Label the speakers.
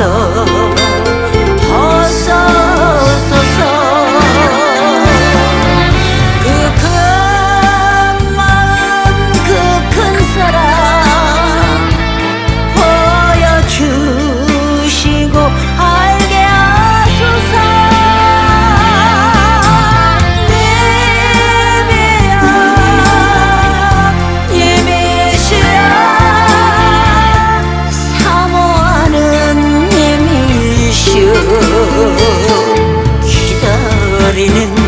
Speaker 1: 없어. Gider